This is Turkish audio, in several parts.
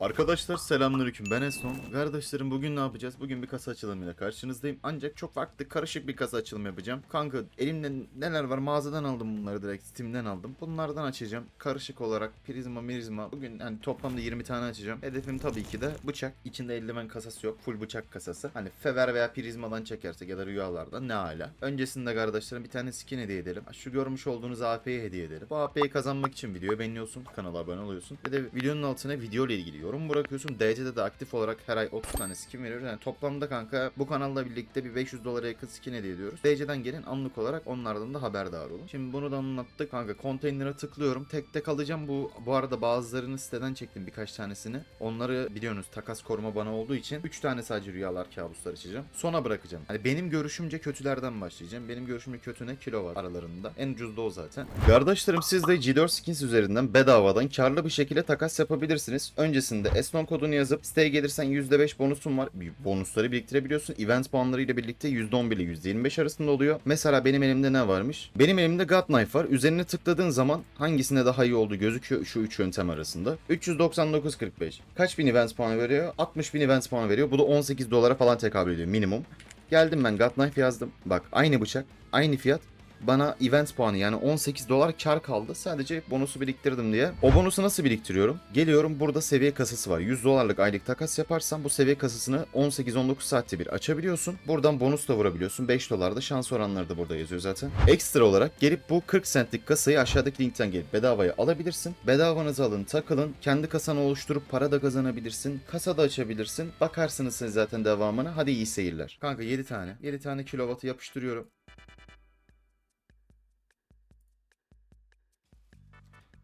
Arkadaşlar selamünaleyküm ben Esnon. Kardeşlerim bugün ne yapacağız? Bugün bir kasa açılımıyla karşınızdayım. Ancak çok farklı karışık bir kasa açılımı yapacağım. Kanka elimde neler var mağazadan aldım bunları direkt Steam'den aldım. Bunlardan açacağım. Karışık olarak prizma mirizma. Bugün hani toplamda 20 tane açacağım. Hedefim tabii ki de bıçak. İçinde eldiven kasası yok. Full bıçak kasası. Hani fever veya prizmadan çekersek ya da rüyalardan ne hala. Öncesinde kardeşlerim bir tane skin hediye edelim. Şu görmüş olduğunuz AP'yi hediye edelim. Bu AP'yi kazanmak için videoyu beğeniyorsun. Kanala abone oluyorsun. Bir de videonun altına video ile ilgili yorum bırakıyorsun. DC'de de aktif olarak her ay 30 tane skin veriyoruz. Yani toplamda kanka bu kanalla birlikte bir 500 dolara yakın skin hediye ediyoruz. DC'den gelin anlık olarak onlardan da haberdar olun. Şimdi bunu da anlattık. Kanka konteynere tıklıyorum. Tek tek alacağım. Bu bu arada bazılarını siteden çektim birkaç tanesini. Onları biliyorsunuz takas koruma bana olduğu için 3 tane sadece rüyalar kabuslar açacağım. Sona bırakacağım. Hani benim görüşümce kötülerden başlayacağım. Benim görüşümce kötü ne kilo var aralarında. En ucuz da o zaten. Kardeşlerim siz de G4 Skins üzerinden bedavadan karlı bir şekilde takas yapabilirsiniz. Öncesinde Esnon kodunu yazıp siteye gelirsen %5 bonusun var. Bonusları biriktirebiliyorsun. Event puanları ile birlikte %11 ile %25 arasında oluyor. Mesela benim elimde ne varmış? Benim elimde God Knife var. Üzerine tıkladığın zaman hangisine daha iyi olduğu gözüküyor şu 3 yöntem arasında. 399.45. Kaç bin event puanı veriyor? 60 bin event puanı veriyor. Bu da 18 dolara falan tekabül ediyor minimum. Geldim ben God Knife yazdım. Bak aynı bıçak, aynı fiyat. Bana event puanı yani 18 dolar kar kaldı. Sadece bonusu biriktirdim diye. O bonusu nasıl biriktiriyorum? Geliyorum burada seviye kasası var. 100 dolarlık aylık takas yaparsan bu seviye kasasını 18-19 saatte bir açabiliyorsun. Buradan bonus da vurabiliyorsun. 5 dolar da şans oranları da burada yazıyor zaten. Ekstra olarak gelip bu 40 centlik kasayı aşağıdaki linkten gelip bedavaya alabilirsin. Bedavanızı alın takılın. Kendi kasanı oluşturup para da kazanabilirsin. Kasa da açabilirsin. Bakarsınız siz zaten devamına. Hadi iyi seyirler. Kanka 7 tane. 7 tane kilovatı yapıştırıyorum.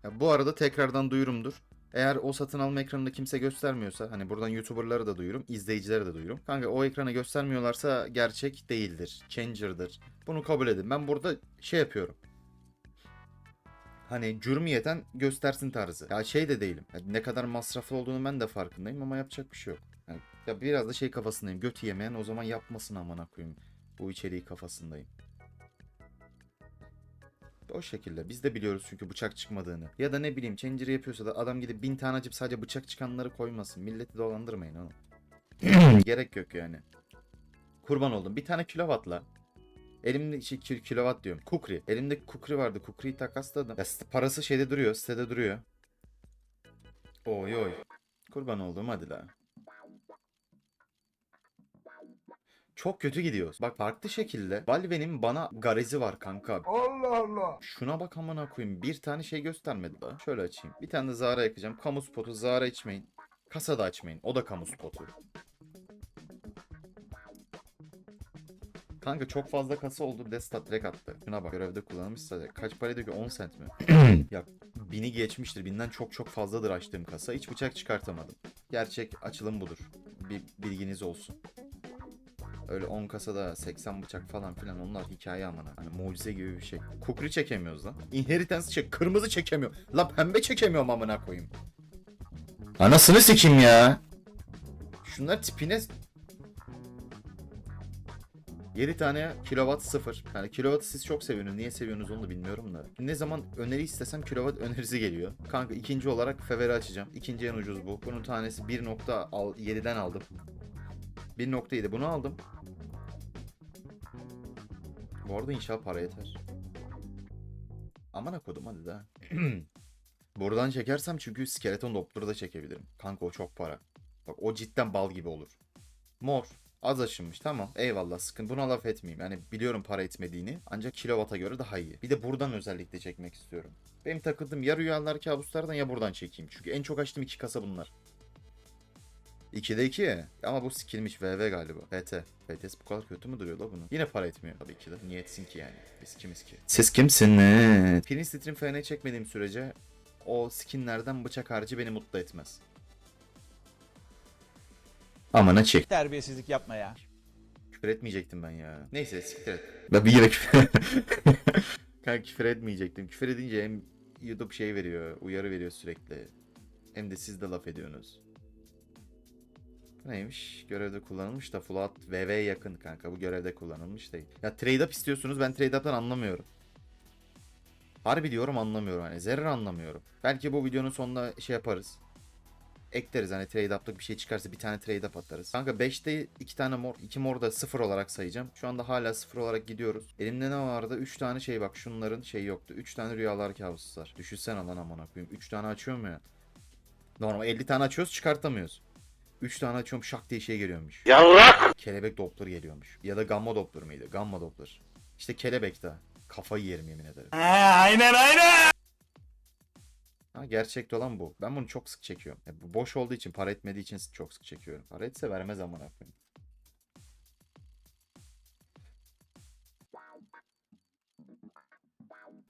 Ya bu arada tekrardan duyurumdur. Eğer o satın alma ekranında kimse göstermiyorsa hani buradan YouTuber'ları da duyurum, izleyicilere de duyurum. Kanka o ekrana göstermiyorlarsa gerçek değildir. Changer'dır. Bunu kabul edin. Ben burada şey yapıyorum. Hani cürmiyeten göstersin tarzı. Ya şey de değilim. Ya ne kadar masraflı olduğunu ben de farkındayım ama yapacak bir şey yok. Yani ya biraz da şey kafasındayım. Göt yemeyen o zaman yapmasın amına koyayım. Bu içeriği kafasındayım. O şekilde. Biz de biliyoruz çünkü bıçak çıkmadığını. Ya da ne bileyim changer yapıyorsa da adam gidip bin tane açıp sadece bıçak çıkanları koymasın. Milleti dolandırmayın oğlum. Gerek yok yani. Kurban oldum. Bir tane kilovatla. Elimde şey, kil- kilowatt diyorum. Kukri. Elimde kukri vardı. Kukriyi takasladım. Ya parası şeyde duruyor. Sitede duruyor. Oy oy. Kurban oldum hadi la. Çok kötü gidiyoruz. Bak farklı şekilde Valve'nin bana garezi var kanka. Allah Allah. Şuna bak amına koyayım. Bir tane şey göstermedi daha. Şöyle açayım. Bir tane de Zara yakacağım. Kamu spotu Zara içmeyin. Kasa da açmayın. O da kamu spotu. Kanka çok fazla kasa oldu. Destat direkt attı. Şuna bak. Görevde kullanılmışsa kaç para diyor ki 10 cent mi? ya bini geçmiştir. Binden çok çok fazladır açtığım kasa. Hiç bıçak çıkartamadım. Gerçek açılım budur. Bir bilginiz olsun. Öyle 10 kasada 80 bıçak falan filan onlar hikaye amına. Hani mucize gibi bir şey. Kukri çekemiyoruz lan. Inheritance çek. Kırmızı çekemiyor. La pembe çekemiyorum amına koyayım. Anasını sikim ya. Şunlar tipine 7 tane kilowatt sıfır. Yani kilowattı siz çok seviyorsunuz. Niye seviyorsunuz onu da bilmiyorum da. Ne zaman öneri istesem kilowatt önerisi geliyor. Kanka ikinci olarak Fever'i açacağım. İkinci en ucuz bu. Bunun tanesi 1.7'den aldım. 1.7 bunu aldım. Bu arada inşallah para yeter. Aman kodum hadi daha. Buradan çekersem çünkü skeleton doppler'ı da çekebilirim. Kanka o çok para. Bak o cidden bal gibi olur. Mor. Az aşınmış tamam eyvallah sıkın buna laf etmeyeyim. Yani biliyorum para etmediğini ancak kilowata göre daha iyi. Bir de buradan özellikle çekmek istiyorum. Benim takıldığım ya rüyalar kabuslardan ya buradan çekeyim. Çünkü en çok açtığım iki kasa bunlar. 2'de 2 ama bu skillmiş VV galiba. PT. PTS bu kadar kötü mü duruyor la bunu? Yine para etmiyor tabii ki de. Niye etsin ki yani? Biz kimiz ki? Siz kimsiniz? Prince Stream FN çekmediğim sürece o skinlerden bıçak harcı beni mutlu etmez. Amına çek. Terbiyesizlik yapma ya. Küfür etmeyecektim ben ya. Neyse siktir et. Ben bir yere küfür... Kanka küfür etmeyecektim. Küfür edince hem YouTube şey veriyor, uyarı veriyor sürekli. Hem de siz de laf ediyorsunuz. Neymiş? Görevde kullanılmış da Fulat VV'ye yakın kanka. Bu görevde kullanılmış değil. Ya trade up istiyorsunuz. Ben trade up'tan anlamıyorum. Harbi diyorum anlamıyorum hani. Zerre anlamıyorum. Belki bu videonun sonunda şey yaparız. ekleriz. Hani trade up'lık bir şey çıkarsa bir tane trade up atarız. Kanka 5'te 2 tane mor, 2 mor da 0 olarak sayacağım. Şu anda hala 0 olarak gidiyoruz. Elimde ne vardı? 3 tane şey bak şunların şey yoktu. 3 tane rüyalar kabusu var. Düşünsene lan amına koyayım. 3 tane açıyorum ya. Normal 50 tane açıyoruz çıkartamıyoruz. 3 tane açıyorum şak diye şey geliyormuş. Yavrak! Kelebek Doppler geliyormuş. Ya da Gamma Doppler mıydı? Gamma Doppler. İşte kelebek de. Kafayı yerim yemin ederim. aynen aynen. Ha, gerçekte olan bu. Ben bunu çok sık çekiyorum. Ya, bu boş olduğu için, para etmediği için çok sık çekiyorum. Para etse vermez amına koyayım.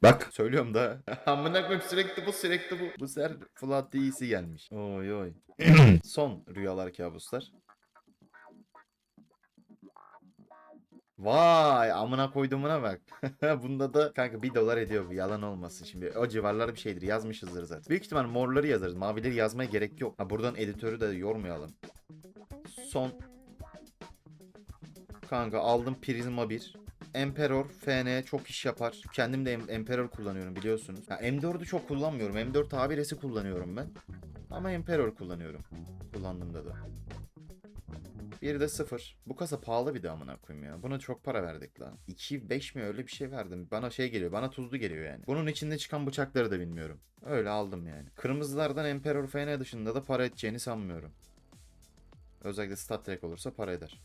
Bak söylüyorum da. Amına koyayım sürekli bu sürekli bu. Bu sefer Flat iyisi gelmiş. Oy oy. Son rüyalar kabuslar. Vay amına koyduğumuna bak. Bunda da kanka 1 dolar ediyor bu yalan olmasın şimdi. O civarlar bir şeydir yazmışızdır zaten. Büyük ihtimal morları yazarız. Mavileri yazmaya gerek yok. Ha buradan editörü de yormayalım. Son. Kanka aldım Prisma 1. Emperor FN çok iş yapar. Kendim de Em- Emperor kullanıyorum biliyorsunuz. Ha, M4'ü çok kullanmıyorum. M4 tabiresi kullanıyorum ben. Ama Emperor kullanıyorum. Kullandım da. Bir de sıfır. Bu kasa pahalı bir de amına koyayım ya. Buna çok para verdik lan. 2 5 mi öyle bir şey verdim. Bana şey geliyor. Bana tuzlu geliyor yani. Bunun içinde çıkan bıçakları da bilmiyorum. Öyle aldım yani. Kırmızılardan Emperor FN dışında da para edeceğini sanmıyorum. Özellikle Stat Trek olursa para eder.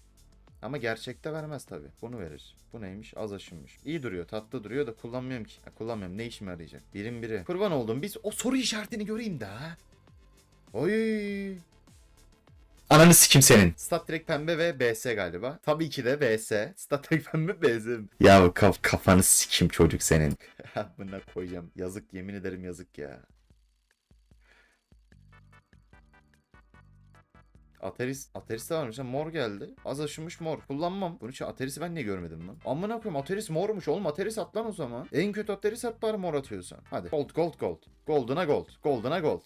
Ama gerçekte vermez tabi. Bunu verir. Bu neymiş? Az aşınmış. İyi duruyor. Tatlı duruyor da kullanmıyorum ki. Ha, kullanmıyorum. Ne işime yarayacak? Birim biri. Kurban oldum. Biz o soru işaretini göreyim daha. Oy. Ananı sikim senin. Stat Trek pembe ve BS galiba. Tabii ki de BS. Stat Trek pembe BS. Ya kaf kafanı sikim çocuk senin. Buna koyacağım. Yazık yemin ederim yazık ya. Ateris, Ateris de varmış ha mor geldi. Az aşınmış mor. Kullanmam. Bunun için Ateris'i ben niye görmedim lan? Amına koyayım Ateris mormuş oğlum. Ateris at lan o zaman. En kötü Ateris at bari mor atıyorsan. Hadi. Gold gold gold. Gold'una gold. Gold'una gold.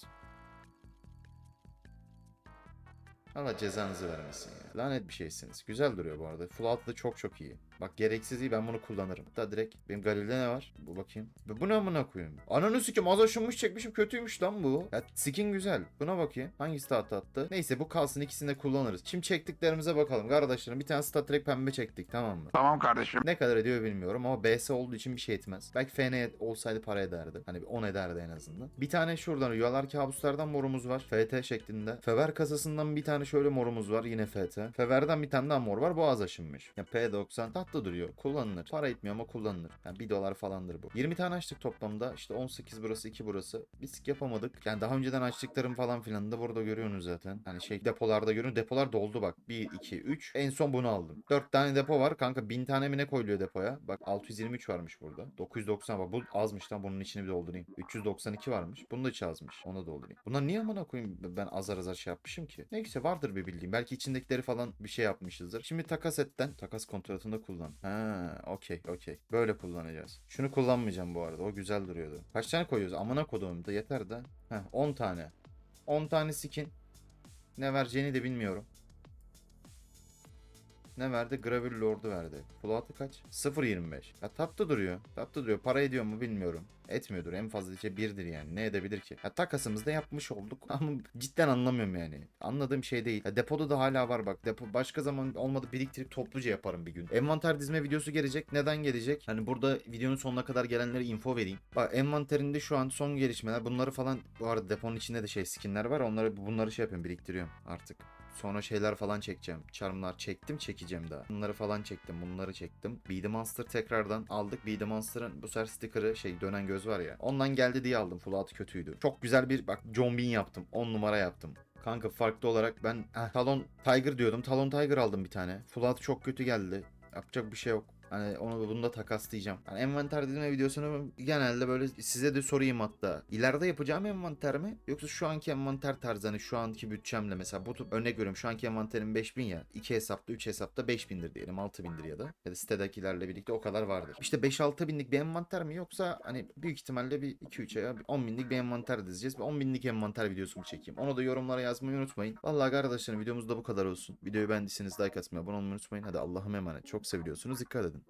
Allah cezanızı vermesin ya. Lanet bir şeysiniz. Güzel duruyor bu arada. Full da çok çok iyi. Bak gereksiz iyi ben bunu kullanırım. Hatta direkt benim Galil'de ne var? Bu bakayım. Bu, ne amına koyayım? Ananı sikim az aşınmış çekmişim kötüymüş lan bu. Ya skin güzel. Buna bakayım. Hangisi tahta attı? Neyse bu kalsın ikisini de kullanırız. Şimdi çektiklerimize bakalım. Kardeşlerim bir tane Star Trek pembe çektik tamam mı? Tamam kardeşim. Ne kadar ediyor bilmiyorum ama BS olduğu için bir şey etmez. Belki FN olsaydı para ederdi. Hani bir 10 ederdi en azından. Bir tane şuradan rüyalar kabuslardan morumuz var. FT şeklinde. Fever kasasından bir tane şöyle morumuz var. Yine FT. Fever'den bir tane daha mor var. Boğaz aşınmış. Ya P90 tatlı duruyor. Kullanılır. Para etmiyor ama kullanılır. Yani 1 dolar falandır bu. 20 tane açtık toplamda. İşte 18 burası 2 burası. Biz yapamadık. Yani daha önceden açtıklarım falan filan da burada görüyorsunuz zaten. Hani şey depolarda görüyorsunuz. Depolar doldu bak. 1, 2, 3. En son bunu aldım. 4 tane depo var. Kanka 1000 tane mi ne koyuluyor depoya? Bak 623 varmış burada. 990 bak bu azmış lan bunun içini bir doldurayım. 392 varmış. Bunu da içi azmış. Onu da doldurayım. Bunlar niye amına koyayım ben azar azar şey yapmışım ki? Neyse vardır bir bildiğim. Belki içindekileri falan bir şey yapmışızdır. Şimdi takas etten takas kontratında kullan. Ha, okey okey. Böyle kullanacağız. Şunu kullanmayacağım bu arada. O güzel duruyordu. Kaç tane koyuyoruz? Amına koduğum da yeter de. Heh 10 tane. 10 tane skin. Ne vereceğini de bilmiyorum. Ne verdi? Gravül Lord'u verdi. Full kaç? 0.25. Ya tatlı duruyor. Tatlı duruyor. Para ediyor mu bilmiyorum. Etmiyordur. En fazla işte birdir yani. Ne edebilir ki? Ya takasımızda yapmış olduk. Ama cidden anlamıyorum yani. Anladığım şey değil. Ya depoda da hala var bak. Depo başka zaman olmadı biriktirip topluca yaparım bir gün. Envanter dizme videosu gelecek. Neden gelecek? Hani burada videonun sonuna kadar gelenlere info vereyim. Bak envanterinde şu an son gelişmeler. Bunları falan bu arada deponun içinde de şey skinler var. Onları bunları şey yapıyorum biriktiriyorum artık. Sonra şeyler falan çekeceğim. Charmlar çektim çekeceğim daha. Bunları falan çektim. Bunları çektim. The Monster tekrardan aldık. Beat the Monster'ın bu sefer sticker'ı şey dönen göz var ya. Ondan geldi diye aldım. Full out kötüydü. Çok güzel bir bak John Bean yaptım. 10 numara yaptım. Kanka farklı olarak ben eh, Talon Tiger diyordum. Talon Tiger aldım bir tane. Full out çok kötü geldi. Yapacak bir şey yok. Hani onu bunu da takaslayacağım. Hani envanter dizme videosunu genelde böyle size de sorayım hatta. İleride yapacağım envanter mi? Yoksa şu anki envanter tarzı hani şu anki bütçemle mesela bu örnek veriyorum şu anki envanterim 5000 ya. 2 hesapta 3 hesapta 5000'dir diyelim 6000'dir ya da. Ya da sitedekilerle birlikte o kadar vardır. İşte 5-6 binlik bir envanter mi yoksa hani büyük ihtimalle bir 2-3 aya 10 binlik bir envanter dizeceğiz. Bir 10 binlik envanter videosu mu çekeyim? Onu da yorumlara yazmayı unutmayın. Vallahi kardeşlerim videomuz da bu kadar olsun. Videoyu beğendiyseniz like atmayı, abone olmayı unutmayın. Hadi Allah'ım emanet. Çok seviliyorsunuz. Dikkat edin.